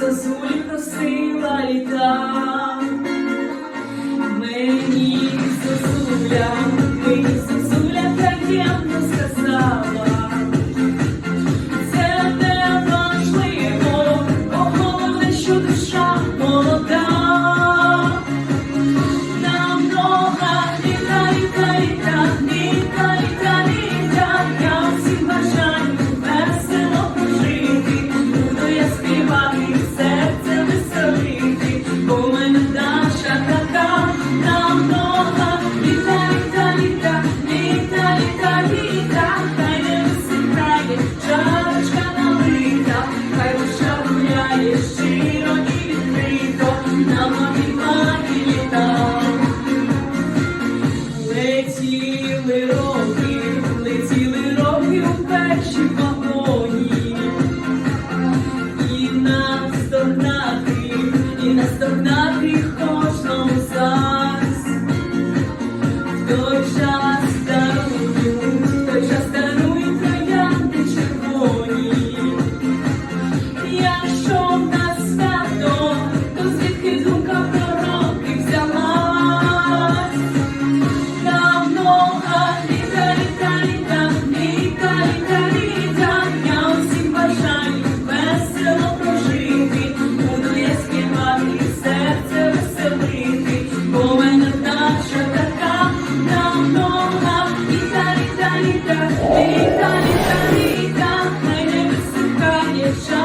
зозулі просила літа, мені зозуля. makes you a little It's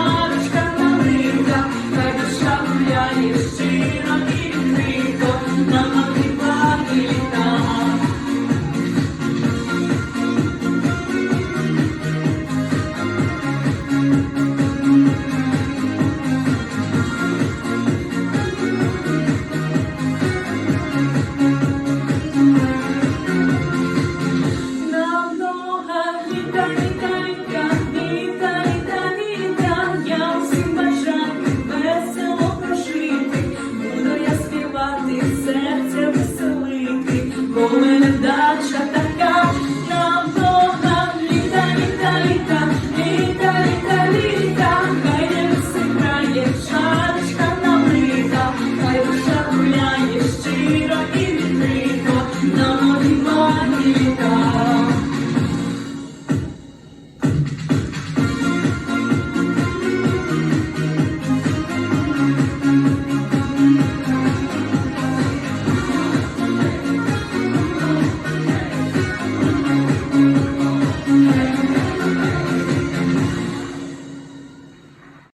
бо в мене вдача та.